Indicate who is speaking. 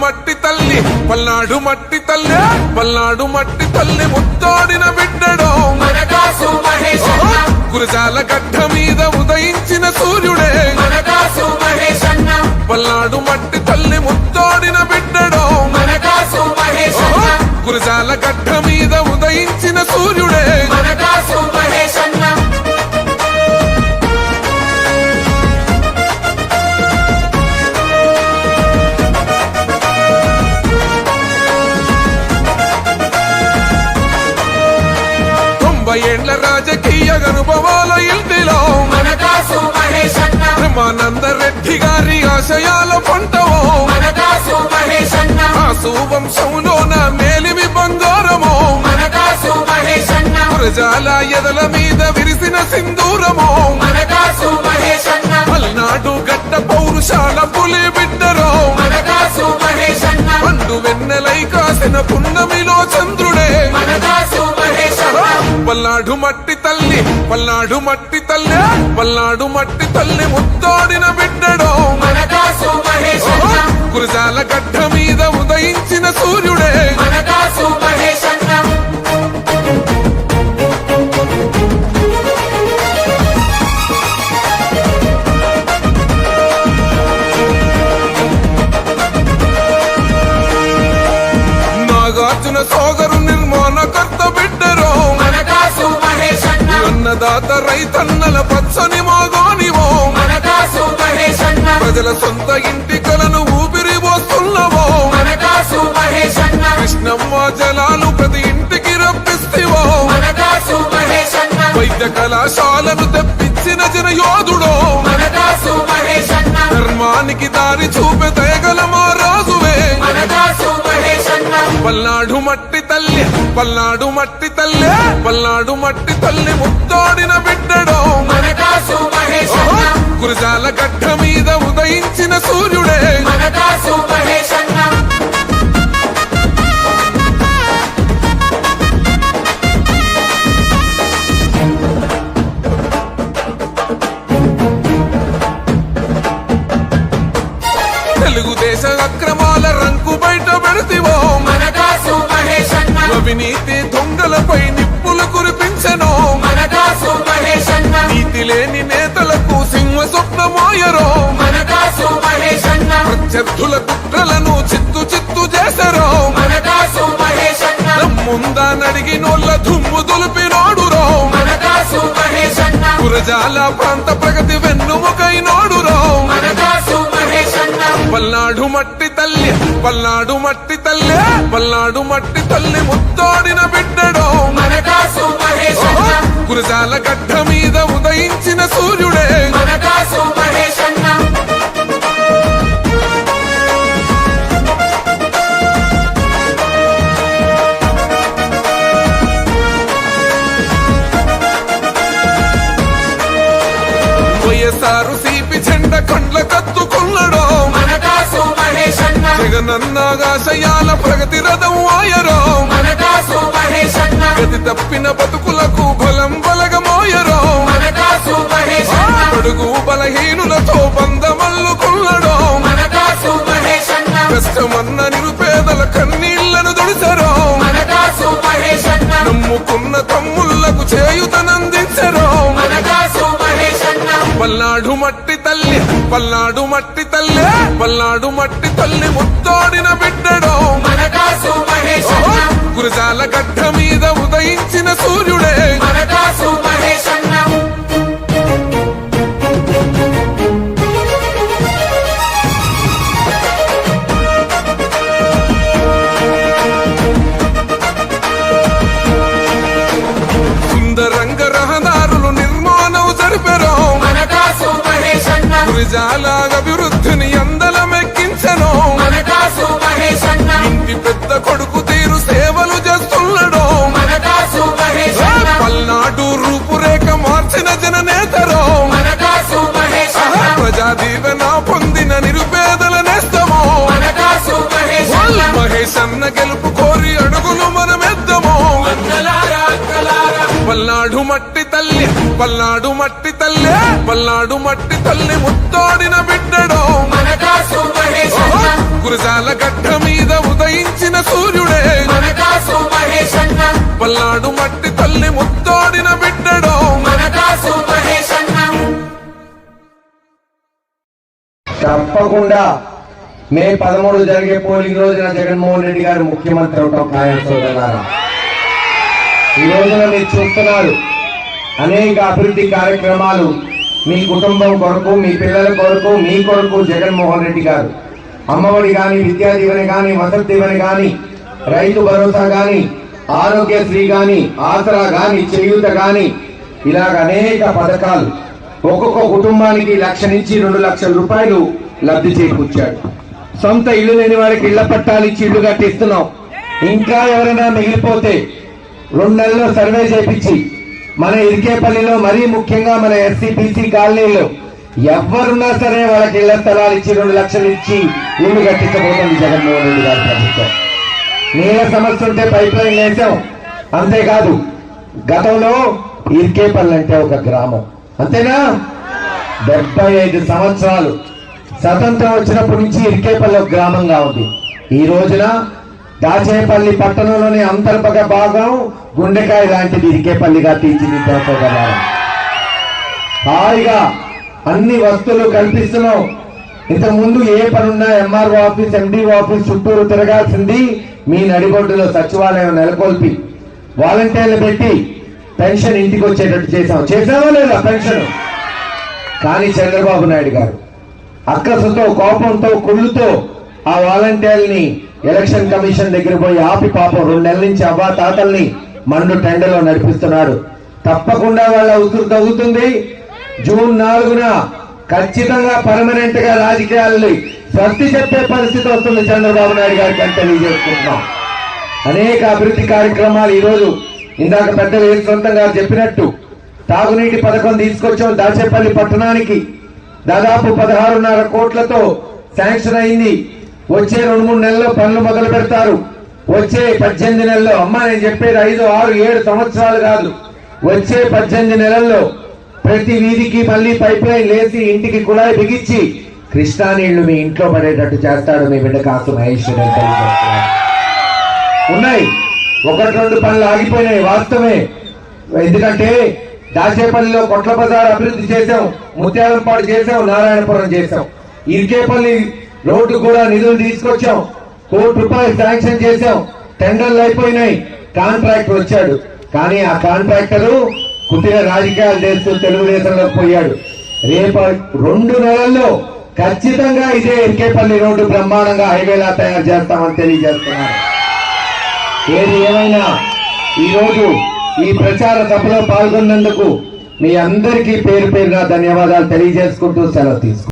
Speaker 1: మట్టి తల్లి పల్నాడు మట్టి తల్లి పల్నాడు మట్టి తల్లి ముత్తోడిన బిడ్డడో. గురజాల గడ్డ మీద ఉదయించిన సూర్యుడే. పల్నాడు మట్టి తల్లి ముత్తోడిన బిడ్డడో. తొంభై ఏండ్ల రాజకీయ అనుభవాల ఇంటిలో
Speaker 2: మనకాసు మహేశన్న.
Speaker 1: బ్రహ్మానంద రెడ్డి గారి ఆశయాల పంటవో ఆసు వంశంలోన మేలిమి బంగారమో. గురజాల ఎదల మీద విరిసిన సింధూరమో. పల్నాడు గడ్డ పౌరుషాల పులి పల్నాడు మట్టి తల్లి పల్నాడు మట్టి తల్లి పల్నాడు మట్టి తల్లి ముత్తోడిన బిడ్డడో. గురజాల గడ్డ మీద ఉదయించిన సూర్యుడే. అన్నదాత రైతన్నల పచ్చని మాగోనివో ప్రజల సొంత ఇంటి కలను ఊపిరి పోస్తున్నవో కృష్ణమ్మ జలాలు ప్రతి ఇంటికి రప్పిస్తివో వైద్య కళాశాలను తెప్పించిన జన యోధుడో ధర్మానికి దారి చూపే దయగల మా రాజువే పల్నాడు మట్టి తల్లి పల్నాడు మట్టి తల్లి పల్నాడు మట్టి తల్లి ముత్తోడిన బిడ్డడో. గురజాల గడ్డ మీద ఉదయించిన సూర్యుడే. తెలుగుదేశ అక్రమాల అవినీతి దొంగలపై నిప్పులు కురిపించెనో. నీతి లేని నేతలకు సింహ స్వప్నమోయరో. ప్రత్యర్థుల కుట్రలను చిత్తు చిత్తు చేసరో. ముందా నడిగినోళ్ళ దుమ్ము దులిపినోడురో గురజాల ప్రాంత ప్రగతి వెన్నుముకైనోడురో పల్నాడు మట్టి తల్లి పల్నాడు మట్టి తల్లి పల్నాడు మట్టి తల్లి ముత్తోడిన బిడ్డడో. గురజాల గడ్డ మీద ఉదయించిన సూర్యుడే. జగనన్నాగాశయాల ప్రగతి రథం ఆయరో.
Speaker 2: మహేశన్న
Speaker 1: గతి తప్పిన బతుకులకు బలం బలగమోయరో. అడుగు బలహీనులతో
Speaker 2: మహేశన్న
Speaker 1: కష్టమన్న నిరుపేదల కన్నీళ్ళను దొడిసరో. నమ్ముకున్న తమ్ముళ్ళకు చేయుతనందించరో. పల్నాడు మట్టి తల్లి పల్నాడు మట్టి తల్లి పల్నాడు మట్టి తల్లి ముత్తోడిన బిడ్డడో. గురజాల గడ్డ మీద ఉదయించిన సూర్యుడే. అభివృద్ధిని అందలమెక్కించను.
Speaker 2: మనకాసు మహేశన్న.
Speaker 1: ఇంటి పెద్ద కొడుకు తీరు సేవలు చేస్తున్నాడో. పల్నాడు రూపురేఖ మార్చిన జననేతరో.
Speaker 2: మనకాసు మహేశన్న.
Speaker 1: ప్రజా దీవెన పొందిన నిరుపేదల నేస్తమో. మహేష్ అన్న గెలుపు పల్నాడు మట్టి తల్లి పల్నాడు మట్టి తల్లి పల్నాడు మట్టి తల్లి ముత్తోడిన బిడ్డడో. గురజాల గడ్డ మీద ఉదయించిన సూర్యుడే. పల్నాడు మట్టి తల్లి ముత్తోడిన బిడ్డడో.
Speaker 3: తప్పకుండా మే పదమూడు జరిగే పోలింగ్ రోజున జగన్మోహన్ రెడ్డి గారు ముఖ్యమంత్రి అవటం ఖాయం సోదరులారా. ఈ రోజున మీరు చూస్తున్నారు అనేక అభివృద్ధి కార్యక్రమాలు మీ కుటుంబం కొరకు మీ పిల్లల కొరకు మీ కొరకు జగన్మోహన్ రెడ్డి గారు. అమ్మఒడి కానీ విద్యా దీవెన కానీ వసతి దీవెన కానీ రైతు భరోసా కానీ ఆరోగ్యశ్రీ కానీ ఆసరా కానీ చేయూత కానీ ఇలాగ అనేక పథకాలు ఒక్కొక్క కుటుంబానికి లక్ష నుంచి రెండు లక్షల రూపాయలు లబ్ధి చేకూర్చాడు. సొంత ఇల్లు లేని వారికి ఇళ్ళ పట్టాలు ఇచ్చి ఇల్లు కట్టిస్తున్నాం. ఇంకా ఎవరైనా మిగిలిపోతే రెండు నెలల్లో సర్వే చేపించి మన ఇరికేపల్లిలో మరీ ముఖ్యంగా మన ఎస్సీబీసీ కాలనీలో ఎవరున్నా సరే వాళ్ళకి ఇళ్ళ స్థలాలు ఇచ్చి రెండు లక్షలు ఇచ్చి ఇల్లు కట్టించబోతుంది జగన్మోహన్ రెడ్డి గారి ప్రభుత్వం. నీళ్ళ సమస్య ఉంటే పైప్ లైన్ వేసాం. అంతేకాదు గతంలో ఇరికేపల్లి అంటే ఒక గ్రామం. అంతేనా? డెబ్బై ఐదు సంవత్సరాలు. స్వతంత్రం వచ్చినప్పటి నుంచి ఇరికేపల్లి ఒక గ్రామంగా ఉంది. ఈ రోజున దాచేపల్లి పట్టణంలోని అంతర్భగ భాగం గుండెకాయ లాంటిది ఇరికేపల్లిగా తీర్చిదిద్దాం హాయిగా అన్ని వస్తువులు కల్పిస్తున్నాం. ఇంతకు ముందు ఏ పనున్నా ఎంఆర్ఓ ఆఫీస్ ఎండిఓ ఆఫీస్ చుట్టూరు తిరగాల్సింది మీ నడిగొడ్డులో సచివాలయం నెలకొల్పి. వాలంటీర్లు పెట్టి పెన్షన్ ఇంటికి వచ్చేటట్టు చేశాం. చేసామా లేదా పెన్షన్? కానీ చంద్రబాబు నాయుడు గారు అక్కసుతో కోపంతో కుళ్ళుతో ఆ వాలంటీర్ని ఎలక్షన్ కమిషన్ దగ్గర పోయి ఆపి పాపం రెండు నెలల నుంచి అవ్వా తాతల్ని మండు టెండలో నడిపిస్తున్నాడు. తప్పకుండా వాళ్ళ ఉసురు తగ్గుతుంది జూన్ నాలుగున ఖచ్చితంగా పర్మనెంట్గా రాజకీయాలని స్వస్తి చెప్పే పరిస్థితి వస్తుంది చంద్రబాబు నాయుడు గారికి అని తెలియజేసుకుంటున్నాం. అనేక అభివృద్ధి కార్యక్రమాలు ఈరోజు ఇందాక పెద్దలు ఏ సొంతం గారు చెప్పినట్టు తాగునీటి పథకం తీసుకొచ్చాం దాచేపల్లి పట్టణానికి. దాదాపు పదహారున్నర కోట్లతో శాంక్షన్ అయింది. వచ్చే రెండు మూడు నెలల్లో పనులు మొదలు పెడతారు. వచ్చే పద్దెనిమిది నెలల్లో అమ్మ నేను చెప్పేది ఐదు ఆరు ఏడు సంవత్సరాలు కాదు. వచ్చే పద్దెనిమిది నెలల్లో ప్రతి వీధికి మళ్ళీ పైప్ లైన్ లేసి ఇంటికి కుళాయి బిగించి కృష్ణా నీళ్ళు మీ ఇంట్లో పడేటట్టు చేస్తాడు మీ బిడ్డ కాసు మహేశ్వరి ఉన్నాయి. ఒకటి రెండు పనులు ఆగిపోయినాయి వాస్తవమే. ఎందుకంటే దాచేపల్లిలో కొట్ల బజార్ అభివృద్ధి చేశాం ముత్యాలంపాడు చేశాం నారాయణపురం చేశాం. ఇరికేపల్లి రోడ్డు కూడా నిధులు తీసుకొచ్చాం. కోటి రూపాయలు శాంక్షన్ చేశాం. టెండర్లు అయిపోయినాయి. కాంట్రాక్టర్ వచ్చాడు. కానీ ఆ కాంట్రాక్టరు పుట్టిన రాజకీయాలు చేస్తూ తెలుగుదేశంలోకి పోయాడు. రేపు రెండు నెలల్లో ఖచ్చితంగా ఇదే ఎన్కేపల్లి రోడ్డు బ్రహ్మాండంగా హైవేలా తయారు చేస్తామని తెలియజేస్తున్నారు. ఏది ఏమైనా ఈరోజు ఈ ప్రచార సభలో పాల్గొన్నందుకు మీ అందరికీ పేరు పేరున ధన్యవాదాలు తెలియజేసుకుంటూ సెలవు తీసుకుంటాను